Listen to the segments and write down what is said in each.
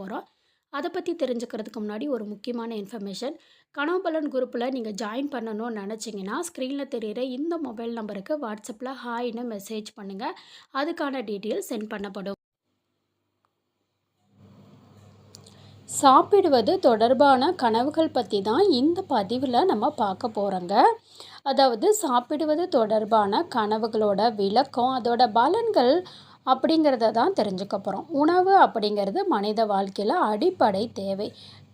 போகிறோம் அதை பற்றி தெரிஞ்சுக்கிறதுக்கு முன்னாடி ஒரு முக்கியமான இன்ஃபர்மேஷன் கனவு பலன் குரூப்பில் நீங்கள் ஜாயின் பண்ணணும்னு நினச்சிங்கன்னா ஸ்க்ரீனில் தெரிகிற இந்த மொபைல் நம்பருக்கு வாட்ஸ்அப்பில் ஹாய்னு மெசேஜ் பண்ணுங்கள் அதுக்கான டீட்டெயில் சென்ட் பண்ணப்படும். சாப்பிடுவது தொடர்பான கனவுகள் பற்றி தான் இந்த பதிவில் நம்ம பார்க்க போகிறோங்க அதாவது சாப்பிடுவது தொடர்பான கனவுகளோட விளக்கம் அதோட பலன்கள் அப்படிங்கிறத தான் தெரிஞ்சுக்க போகிறோம் உணவு அப்படிங்கிறது மனித வாழ்க்கையில் அடிப்படை தேவை.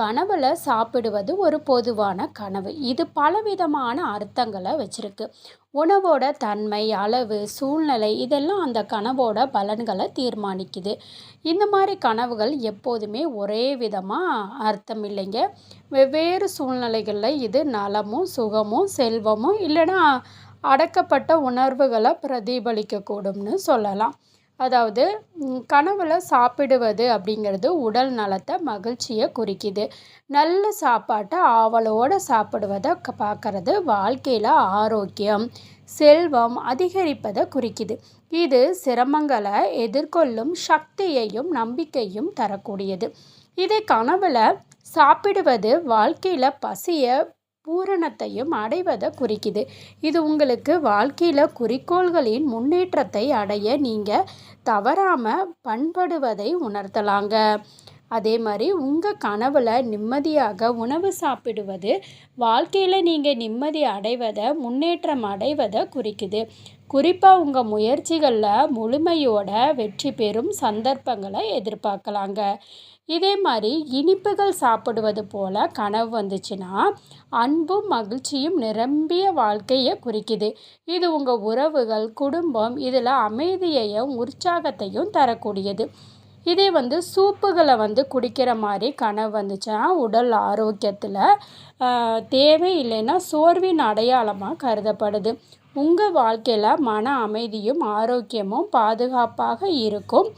கனவில் சாப்பிடுவது ஒரு பொதுவான கனவு. இது பலவிதமான அர்த்தங்களை வச்சுருக்கு. உணவோட தன்மை அளவு சூழ்நிலை இதெல்லாம் அந்த கனவோட பலன்களை தீர்மானிக்குது. இந்த மாதிரி கனவுகள் எப்போதுமே ஒரே விதமாக அர்த்தம் இல்லைங்க. வெவ்வேறு சூழ்நிலைகளில் இது நலமும் சுகமும் செல்வமும் இல்லைன்னா அடக்கப்பட்ட உணர்வுகளை பிரதிபலிக்கக்கூடும்னு சொல்லலாம். அதாவது கனவில் சாப்பிடுவது அப்படிங்கிறது உடல் நலத்தை மகிழ்ச்சியை குறிக்குது. நல்ல சாப்பாட்டை ஆவலோடு சாப்பிடுவதை பார்க்கறது வாழ்க்கையில் ஆரோக்கியம் செல்வம் அதிகரிப்பதை குறிக்குது. இது சிரமங்களை எதிர்கொள்ளும் சக்தியையும் நம்பிக்கையும் தரக்கூடியது. இதே கனவில் சாப்பிடுவது வாழ்க்கையில் பசியை பூரணத்தையும் அடைவதை குறிக்குது. இது உங்களுக்கு வாழ்க்கையில் குறிக்கோள்களின் முன்னேற்றத்தை அடைய நீங்கள் தவறாமல் பண்படுவதை உணர்த்தலாங்க. அதே மாதிரி உங்கள் கனவில் நிம்மதியாக உணவு சாப்பிடுவது வாழ்க்கையில் நீங்கள் நிம்மதி அடைவதை முன்னேற்றம் அடைவதை குறிக்குது. குறிப்பாக உங்கள் முயற்சிகளில் முழுமையோட வெற்றி பெறும் சந்தர்ப்பங்களை எதிர்பார்க்கலாங்க. இதே மாதிரி இனிப்புகள் சாப்பிடுவது போல் கனவு வந்துச்சுன்னா அன்பும் மகிழ்ச்சியும் நிரம்பிய வாழ்க்கையை குறிக்குது. இது உங்கள் உறவுகள் குடும்பம் இதில் அமைதியையும் உற்சாகத்தையும் தரக்கூடியது. இதே வந்து சூப்புகளை வந்து குடிக்கிற மாதிரி கனவு வந்துச்சுன்னா உடல் ஆரோக்கியத்தில் தேவை இல்லைன்னா சோர்வின் அடையாளமாக கருதப்படுது. உங்கள் வாழ்க்கையில் மன அமைதியும் ஆரோக்கியமும் பாதுகாப்பாக இருக்கும்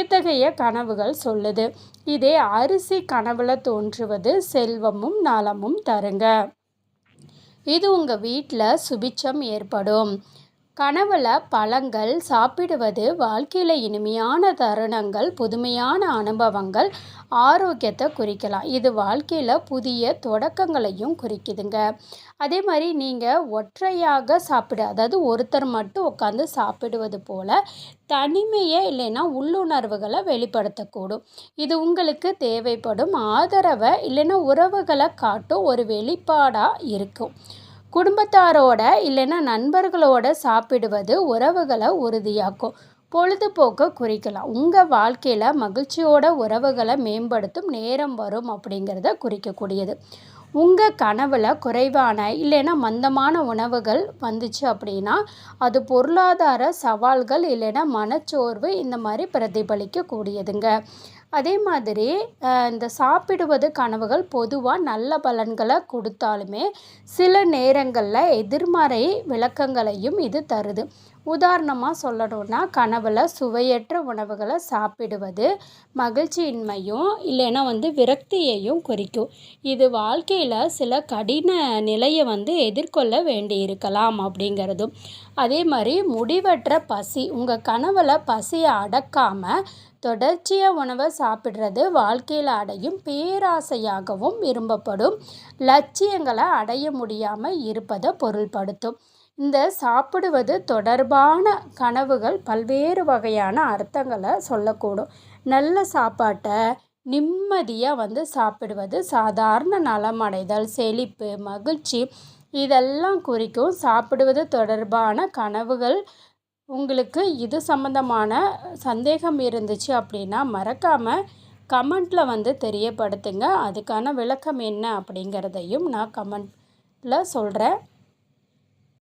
இத்தகைய கனவுகள் சொல்லுது. இதே அரிசி கனவுல தோன்றுவது செல்வமும் நலமும் தருங்க. இது உங்கள் வீட்டில் சுபிச்சம் ஏற்படும். கனவுல பழங்கள் சாப்பிடுவது வாழ்க்கையில் இனிமையான தருணங்கள் புதுமையான அனுபவங்கள் ஆரோக்கியத்தை குறிக்கலாம். இது வாழ்க்கையில் புதிய தொடக்கங்களையும் குறிக்குதுங்க. அதே மாதிரி நீங்கள் ஒற்றையாக சாப்பிடு அதாவது ஒருத்தர் மட்டும் உட்காந்து சாப்பிடுவது போல் தனிமையை இல்லைன்னா உள்ளுணர்வுகளை வெளிப்படுத்தக்கூடும். இது உங்களுக்கு தேவைப்படும். ஆதரவை இல்லைன்னா உறவுகளை காட்டும் ஒரு வெளிப்பாடாக இருக்கும். குடும்பத்தாரோட இல்லைன்னா நண்பர்களோட சாப்பிடுவது உறவுகளை உறுதியாக்கும். பொழுதுபோக்கை குறிக்கலாம். உங்கள் வாழ்க்கையில் மகிழ்ச்சியோட உறவுகளை மேம்படுத்தும் நேரம் வரும் அப்படிங்கிறத குறிக்கக்கூடியது. உங்கள் கனவில் குறைவான இல்லைன்னா மந்தமான உணவுகள் வந்துச்சு அப்படின்னா அது பொருளாதார சவால்கள் இல்லைன்னா மனச்சோர்வு இந்த மாதிரி பிரதிபலிக்கக்கூடியதுங்க. அதே மாதிரி இந்த சாப்பிடுவது கனவுகள் பொதுவாக நல்ல பலன்களை கொடுத்தாலுமே சில நேரங்களில் எதிர்மறை விளக்கங்களையும் இது தருது. உதாரணமாக சொல்லணும்னா கனவில் சுவையற்ற உணவுகளை சாப்பிடுவது மகிழ்ச்சியின்மையும் இல்லைன்னா வந்து விரக்தியையும் குறிக்கும். இது வாழ்க்கையில் சில கடின நிலையை வந்து எதிர்கொள்ள வேண்டி இருக்கலாம் அப்படிங்கிறதும். அதே மாதிரி முடிவற்ற பசி உங்கள் கனவில் பசியை அடக்காமல் தொடர்ச்சியாக உணவை சாப்பிட்றது வாழ்க்கையில் அடையும் பேராசையாகவும் விரும்பப்படும். லட்சியங்களை அடைய முடியாமல் இருப்பதை பொருள்படுத்தும். இந்த சாப்பிடுவது தொடர்பான கனவுகள் பல்வேறு வகையான அர்த்தங்களை சொல்லக்கூடும். நல்ல சாப்பாட்டை நிம்மதியாக வந்து சாப்பிடுவது சாதாரண நலமடைதல் செழிப்பு மகிழ்ச்சி இதெல்லாம் குறிக்கும் சாப்பிடுவது தொடர்பான கனவுகள். உங்களுக்கு இது சம்மந்தமான சந்தேகம் இருந்துச்சு அப்படின்னா மறக்காமல் கமெண்ட்டில் வந்து தெரியப்படுத்துங்க. அதுக்கான விளக்கம் என்ன அப்படிங்கிறதையும் நான் கமெண்ட்டில் சொல்கிறேன்